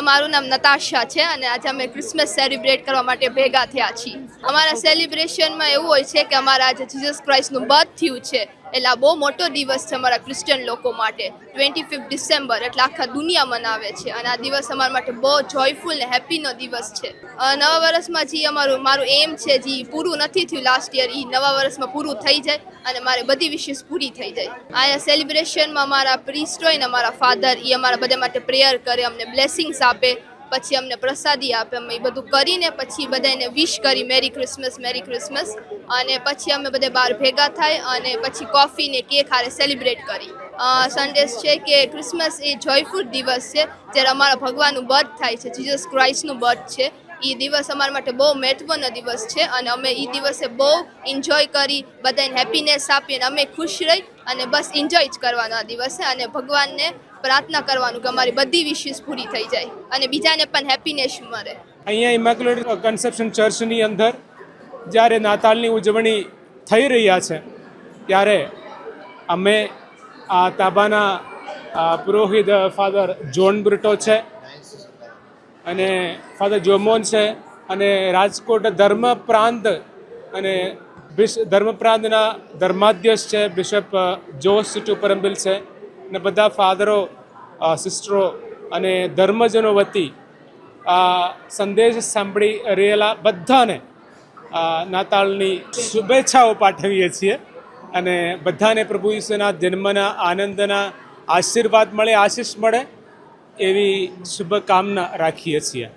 મારું નામ નતાશા છે અને આજે અમે ક્રિસમસ સેલિબ્રેટ કરવા માટે ભેગા થયા છીએ. અમારા સેલિબ્રેશનમાં એવું હોય છે કે અમારા આજે જીસસ ક્રાઇસ્ટનું બર્થ થયું છે. એટલે આ બહુ મોટો દિવસ છે અમારા ક્રિશ્ચિયન લોકો માટે. ટ્વેન્ટી ફિફ્થ ડિસેમ્બર એટલે આખા દુનિયા મનાવે છે. અને આ દિવસ અમારા માટે બહુ જોયફુલ ને હેપીનો દિવસ છે. નવા વર્ષમાં જે અમારું, મારું એમ છે જે પૂરું નથી થયું લાસ્ટ યર એ નવા વર્ષમાં પૂરું થઈ જાય અને મારે બધી વિશેષ પૂરી થઈ જાય. આ સેલિબ્રેશનમાં મારા પ્રિસ્ટ હોય ને અમારા ફાધર એ અમારા બધા માટે પ્રેયર કરે, અમને બ્લેસિંગ્સ આપે. પછી અમને પ્રસાદી આપે, અમે એ બધું કરીને પછી બધાને વિશ કરી મેરી ક્રિસમસ મેરી ક્રિસમસ અને પછી અમે બધા બહાર ભેગા થાય અને પછી કોફી ને કેક હારે સેલિબ્રેટ કરી. સન્ડેસ છે કે ક્રિસમસ એ જોયફુલ દિવસ છે, જ્યારે અમારા ભગવાનનું બર્થ થાય છે જીસસ ક્રાઇસ્ટનું બર્થ છે. એ દિવસ અમારા માટે બહુ મહત્વનો દિવસ છે અને અમે એ દિવસે બહુ એન્જોય કરી, બધાને હેપીનેસ આપી અને અમે ખુશ રહી અને બસ એન્જોય જ કરવાનો આ દિવસે અને ભગવાનને પ્રાર્થના કરવાનું કે અમારી બધી વિશીસ પૂરી થઈ જાય અને બીજાને પણ હેપીનેસ મળે. અહીંયા ઇમેક્યુલેટ કન્સેપ્શન ચર્ચની અંદર જ્યારે નાતાલની ઉજવણી થઈ રહ્યા છે, ત્યારે અમે આ તાબાના પુરોહિત ફાધર જોન બ્રિટો છે અને ફાધર જોમોન છે અને રાજકોટ ધર્મ પ્રાંત અને ધર્મ પ્રાંતના ધર્માધ્યક્ષ છે, બિશપ જોસ સિટુ પરમબિલ છે અને બધા ફાધરો સિસ્ટરો અને ધર્મજનો વતી આ સંદેશ સાંભળી રહેલા બધાને નાતાલની શુભેચ્છાઓ પાઠવીએ છીએ અને બધાને પ્રભુ ઈસુના જન્મના આનંદના આશીર્વાદ મળે, આશીષ મળે એવી શુભકામના રાખીએ છીએ.